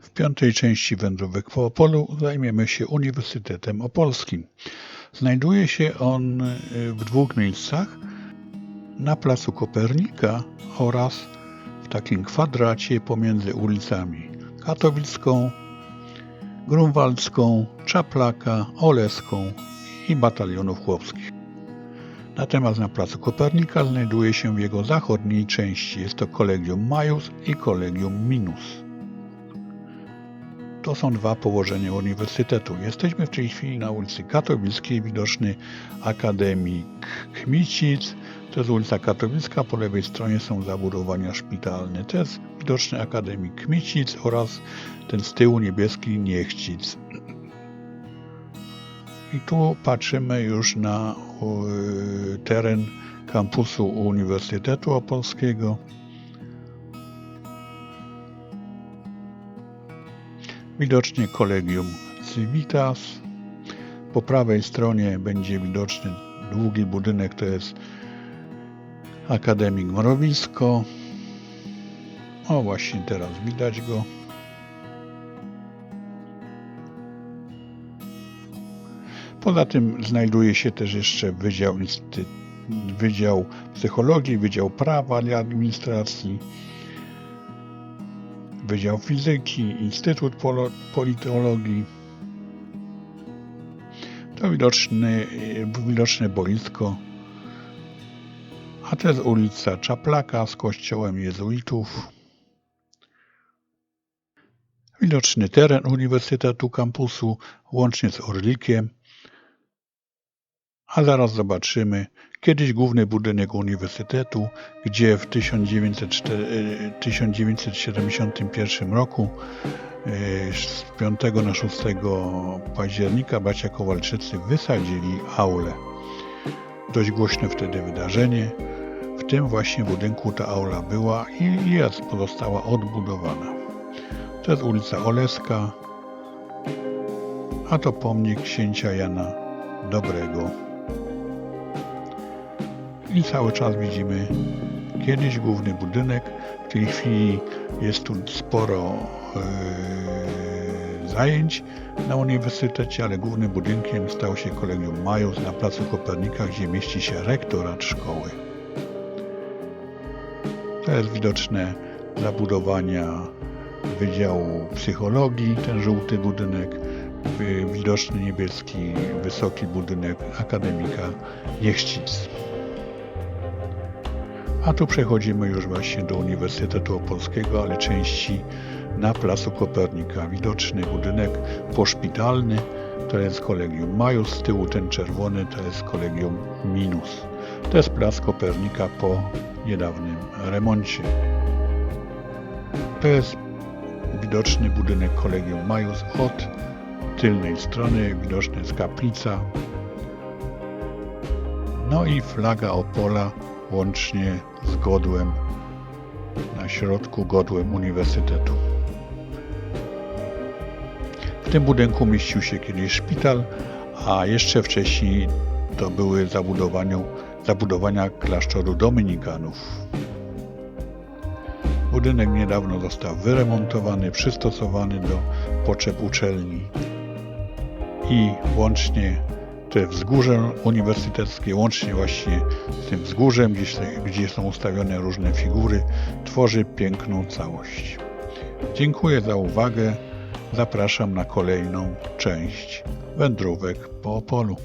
W piątej części wędrówek po Opolu zajmiemy się Uniwersytetem Opolskim. Znajduje się on y, w dwóch miejscach. Na placu Kopernika oraz w takim kwadracie pomiędzy ulicami Katowicką, Grunwaldzką, Czaplaka, Oleską i Batalionów Chłopskich. Natomiast na placu Kopernika znajduje się w jego zachodniej części. Jest to Kolegium Majus i Kolegium Minus. To są dwa położenia uniwersytetu. Jesteśmy w tej chwili na ulicy Katowickiej, widoczny Akademik Kmicic. To jest ulica Katowicka, po lewej stronie są zabudowania szpitalne. To jest widoczny Akademik Kmicic oraz ten z tyłu niebieski Niechcic. I tu patrzymy już na y, teren kampusu Uniwersytetu Opolskiego. Widocznie Kolegium Civitas. Po prawej stronie będzie widoczny długi budynek, to jest Akademik Mrowisko. O, właśnie teraz widać go. Poza tym znajduje się też jeszcze Wydział. Wydział Psychologii, Wydział Prawa i Administracji, Wydział Fizyki, Instytut Polo... Politologii. To widoczne, widoczne boisko. A to jest ulica Czaplaka z kościołem jezuitów. Widoczny teren Uniwersytetu Kampusu łącznie z Orlikiem. A zaraz zobaczymy kiedyś główny budynek uniwersytetu, gdzie w 1904, e, 1971 roku e, z 5 na 6 października bracia Kowalczycy wysadzili aulę. Dość głośne wtedy wydarzenie. W tym właśnie budynku ta aula była i jest pozostała odbudowana. To jest ulica Oleska, a to pomnik księcia Jana Dobrego. I cały czas widzimy kiedyś główny budynek. W tej chwili jest tu sporo e, zajęć na uniwersytecie, ale głównym budynkiem stał się Kolegium Majus na Placu Kopernika, gdzie mieści się rektorat szkoły. To jest widoczne zabudowania Wydziału Psychologii, ten żółty budynek, wi- widoczny niebieski, wysoki budynek Akademika Niechcic. A tu przechodzimy już właśnie do Uniwersytetu Opolskiego, ale części na Placu Kopernika. Widoczny budynek poszpitalny, to jest Kolegium Majus, z tyłu ten czerwony to jest Kolegium Minus. To jest Plac Kopernika po niedawnym remoncie. To jest widoczny budynek Kolegium Majus od tylnej strony, widoczna jest kaplica. No i flaga Opola łącznie z godłem na środku godłem Uniwersytetu. W tym budynku mieścił się kiedyś szpital, a jeszcze wcześniej to były zabudowania, klasztoru Dominikanów. Budynek niedawno został wyremontowany, przystosowany do potrzeb uczelni i łącznie te wzgórze uniwersyteckie, łącznie właśnie z tym wzgórzem, gdzie, gdzie są ustawione różne figury, tworzy piękną całość. Dziękuję za uwagę. Zapraszam na kolejną część wędrówek po Opolu.